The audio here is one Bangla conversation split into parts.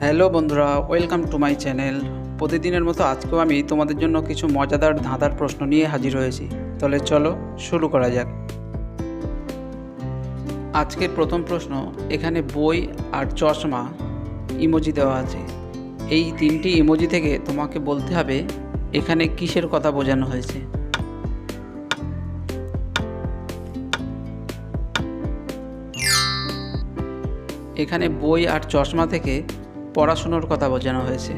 হ্যালো বন্ধুরা, ওয়েলকাম টু মাই চ্যানেল। প্রতিদিনের মতো আজকেও আমি তোমাদের জন্য কিছু মজাদার ধাঁধার প্রশ্ন নিয়ে হাজির হয়েছি। তাহলে চলো শুরু করা যাক। আজকের প্রথম প্রশ্ন, এখানে বই আর চশমা ইমোজি দেওয়া আছে। এই তিনটি ইমোজি থেকে তোমাকে বলতে হবে, এখানে কিসের কথা বোঝানো হয়েছে? এখানে বই আর চশমা থেকে পড়াশুনোর কথা বোঝানো হয়েছে।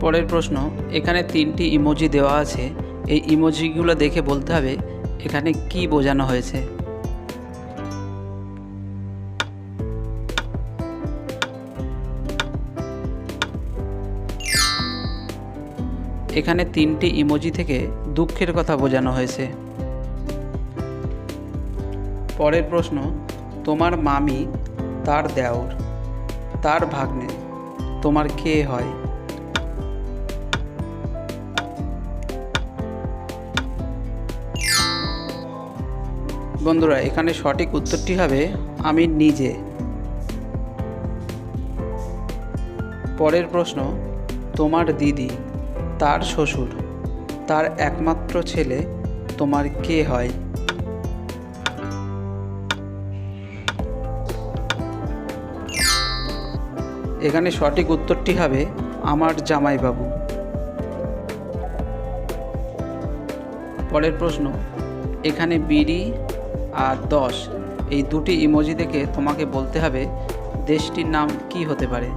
পরের প্রশ্ন, এখানে তিনটি ইমোজি দেওয়া আছে। এই ইমোজিগুলো দেখে বলতে হবে, এখানে কি বোঝানো হয়েছে। এখানে তিনটি ইমোজি থেকে দুঃখের কথা বোঝানো হয়েছে। পরের প্রশ্ন, তোমার মামি তার দেওর, তার ভাগ্নে, তোমার কে হয়? বন্ধুরা, এখানে সঠিক উত্তরটি হবে আমি নিজে। পরের প্রশ্ন, তোমার দিদি, তার শ্বশুর, তার একমাত্র ছেলে, তোমার কে হয়? এখানে সঠিক উত্তরটি হবে আমার জামাইবাবু। পরের প্রশ্ন, এখানে বিড়ি আর দশ, এই দুটি ইমোজি দেখে তোমাকে বলতে হবে দেশটির নাম কি হতে পারে।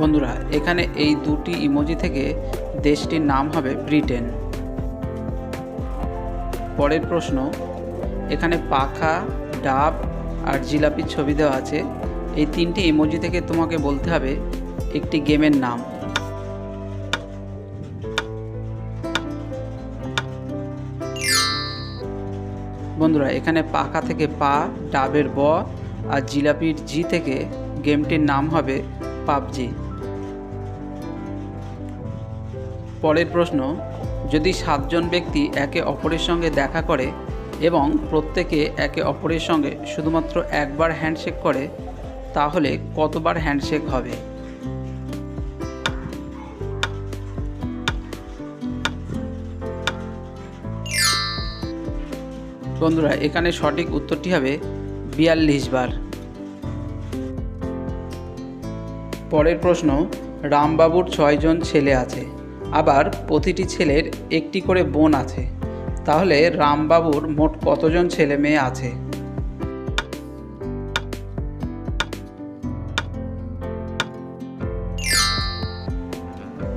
বন্ধুরা, এখানে এই দুটি ইমোজি থেকে দেশটির নাম হবে ব্রিটেন। পরের প্রশ্ন, এখানে পাখা, ডাব আর জিলাপির ছবি দেওয়া আছে। এই তিনটি ইমোজি থেকে তোমাকে বলতে হবে একটি গেমের নাম। বন্ধুরা, এখানে পাখা থেকে পা, ডাবের ব আর জিলাপির জি থেকে গেমটির নাম হবে পাবজি। পরের প্রশ্ন যদি সাতজন ব্যক্তি একে অপরের সঙ্গে দেখা করে এবং প্রত্যেকে একে অপরের সঙ্গে শুধুমাত্র একবার হ্যান্ডশেক করে, তাহলে কতবার হ্যান্ডশেক হবে? বন্ধুরা, এখানে সঠিক উত্তরটি হবে বিয়াল্লিশ বার। পরের প্রশ্ন, রামবাবুর ছয়জন ছেলে আছে। আবার প্রতিটি ছেলের একটি করে বোন আছে। তাহলে রামবাবুর মোট কতজন ছেলে মেয়ে আছে?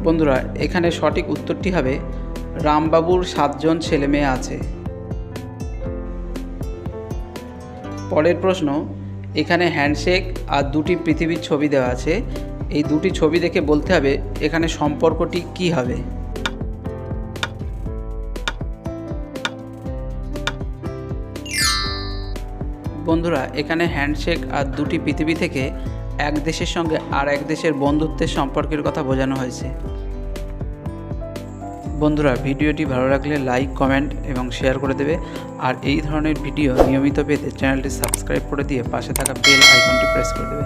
বন্ধুরা, এখানে সঠিক উত্তরটি হবে রামবাবুর সাতজন ছেলে মেয়ে আছে। পরের প্রশ্ন, এখানে হ্যান্ডশেক আর দুটি পৃথিবীর ছবি দেওয়া আছে। এই দুটি ছবি দেখে বলতে হবে এখানে সম্পর্কটি কি হবে। বন্ধুরা, এখানে হ্যান্ডশেক আর দুটি পৃথিবী থেকে এক দেশের সঙ্গে আর এক দেশের বন্ধুত্বের সম্পর্কের কথা বোঝানো হয়েছে। বন্ধুরা, ভিডিওটি ভালো লাগলে লাইক, কমেন্ট এবং শেয়ার করে দেবে। আর এই ধরনের ভিডিও নিয়মিত পেতে চ্যানেলটি সাবস্ক্রাইব করে দিয়ে পাশে থাকা বেল আইকনটি প্রেস করে দেবে।